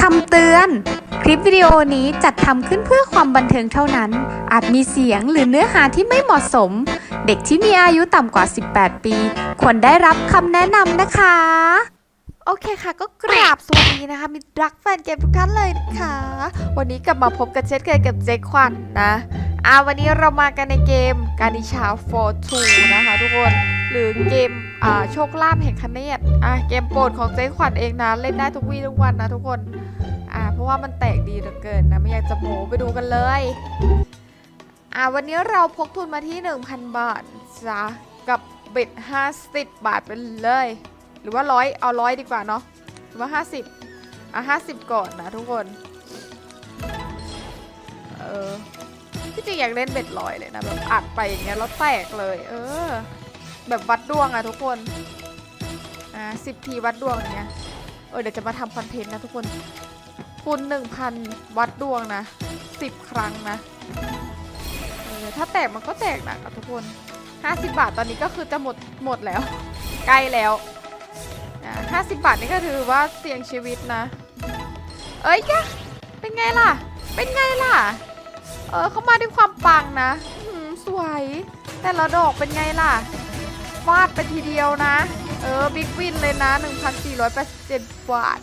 คำเตือน คลิปวิดีโอนี้จัดทำขึ้นเพื่อความบันเทิงเท่านั้น อาจมีเสียงหรือเนื้อหาที่ไม่เหมาะสม เด็กที่มีอายุต่ำกว่า 18 ปี ควรได้รับคำแนะนำนะคะ โอเคค่ะ ก็กราบสวัสดีนะคะ มีรักแฟนเกมทุกท่านเลยนะคะ วันนี้กลับมาพบกันเช่นเคยกับเจควันนะอ่าวันนี้เรามากันในเกมกานิชา for two นะคะทุกคน หรือเกมอ่าโชคลาภแห่งคเนตอ่าเกมโปรดของเจควันเองนะ เล่นได้ทุกวี่ทุกวันนะทุกคนอ่าเพราะว่ามันแตกดีเหลือเกินนะ ไม่อยากจะโมไปดูกันเลยอ่าวันนี้เราพกทุนมาที่ 1,000 บาทจ้ะกับเบ็ด50 บาทไปเลย หรือว่าร้อยเอาร้อยดีกว่าเนาะหรือว่าห้าสิบอะห้าสิบก่อนนะทุกคนเออที่จริงอยากเล่นเบ็ดลอยเลยนะแบบอัดไปอย่างเงี้ยแล้วแตกเลย เออ แบบวัดดวงอะทุกคนอ่าสิบทีวัดดวงอย่างเงี้ยเออเดี๋ยวจะมาทำคอนเทนต์นะทุกคนคูณหนึ่งพันวัดดวงนะสิบครั้งนะเออถ้าแตกมันก็แตกหนักอะทุกคนห้าสิบบาทตอนนี้ก็คือจะหมดหมดแล้ว ใกล้แล้ว ห้าสิบบาทนี่ก็ถือว่าเสี่ยงชีวิตนะ เอ้ยยะเป็นไงล่ะ เป็นไงล่ะ เออเขามาด้วยความปังนะสวย แต่ละดอกเป็นไงล่ะ ฟาดไปทีเดียวนะ เออ บิ๊กวินเลยนะ 1,487 บาท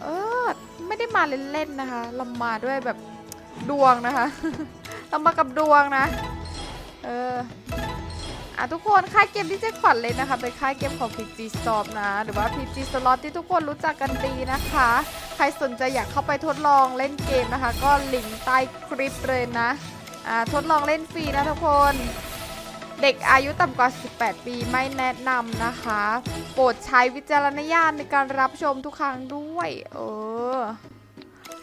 เออ ไม่ได้มาเล่นๆนะคะ เรามาด้วยแบบดวงนะคะ เรามากับดวงนะ เออ อะทุกคนค่ายเกมที่เจ๊ขวัญเลยนะคะเป็นค่ายเกมของ PG Stop นะ หรือว่า PG Slot ที่ทุกคนรู้จักกันดีนะคะ ใครสนใจอยากเข้าไปทดลองเล่นเกมนะคะ ก็ลิงก์ใต้คลิปเลยนะอ่าทดลองเล่นฟรีนะทุกคน เด็กอายุต่ำกว่า 18 ปีไม่แนะนำนะคะ โปรดใช้วิจารณญาณในการรับชมทุกครั้งด้วยเออ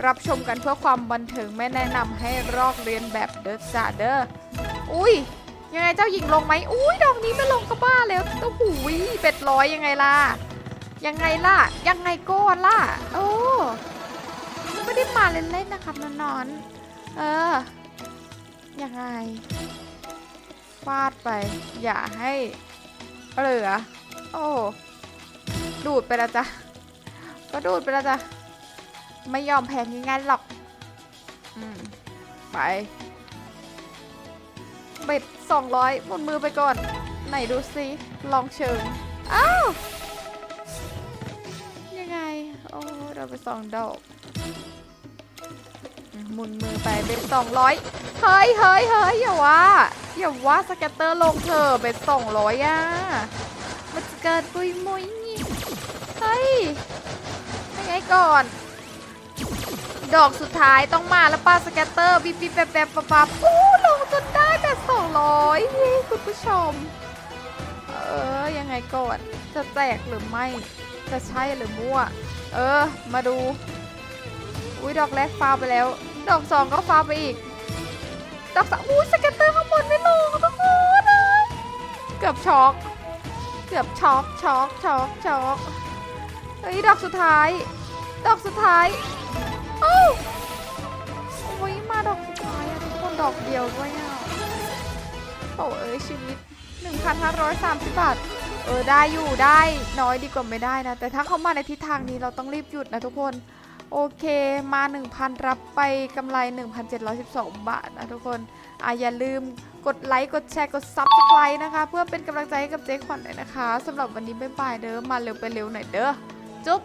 รับชมกันเพื่อความบันเทิงไม่แนะนำให้รอกเรียนแบบเด้อจ้าเด้ออุ้ย ยังไงเจ้าหญิงลงไหมอุ้ยดอกนี้ไม่ลงก็บ้าแล้วโอ้โหเป็ดร้อยยังไงล่ะ ยังไงล่ะ ยังไงก้อนล่ะ โอ้ไม่ได้มาเล่นๆนะครับนอนๆเออ ยังไงฟาดไป อย่าให้เหลือ โอ้ดูดไปล้วจ้ะก็ดูดไปล้วจ้ะไม่ยอมแพ้ง่ายๆหรอก อืม ไป เบ็ด200 หมดมือไปก่อน ไหนดูซิลองเชิง อ้าว ยังไง โอ้เราไปสองดอกหมุนมือไปเบ็ด200 เฮ้ยเฮ้ยเฮ้ยอย่าว่า อย่าว่าสแกตเตอร์ลงเธอะเบ็ด200อะมันจะเกิดปุยมุยนี่เฮ้ยยังไงก่อนดอกสุดท้ายต้องมาแล้วป้าสแกตเตอร์ บิบบิบแบบแบบปับปับโอ้ลงจนได้ แต่สองร้อยคุณผู้ชม เออ ยังไงก่อน จะแจกหรือไม่ จะใช่หรือมั่ว เออ มาดู อุ้ยดอกแรกฟาวไปแล้ว ดอกสองก็ฟาวไปอีก ดอกสามอุ้ยสแกตเตอร์ข้างบนไม่ลงทุกคนเลยเกือบช็อกเกือบช็อกช็อกช็อกช็อกเฮ้ยดอกสุดท้าย ดอกสุดท้ายโอ้าวโอ้ยมาดอกสุดท้ายอะทุกคนดอกเดียวด้วยอะ โอ้เอ้ยชีวิต 1,530 บาท เออได้อยู่ได้น้อยดีกว่าไม่ได้นะ แต่ถ้าเขามาในทิศทางนี้เราต้องรีบหยุดนะทุกคน โอเคมา 1,000 รับไปกำไร 1,712 บาทนะทุกคนอะอย่าลืมกดไลค์ กดแชร์ กด Subscribe นะคะ เพื่อเป็นกำลังใจให้กับเจ๊ขวัญหน่อยนะคะสำหรับวันนี้บ๊ายบายเด้อมาเร็วไปเร็วหน่อยเด้อจุ๊บ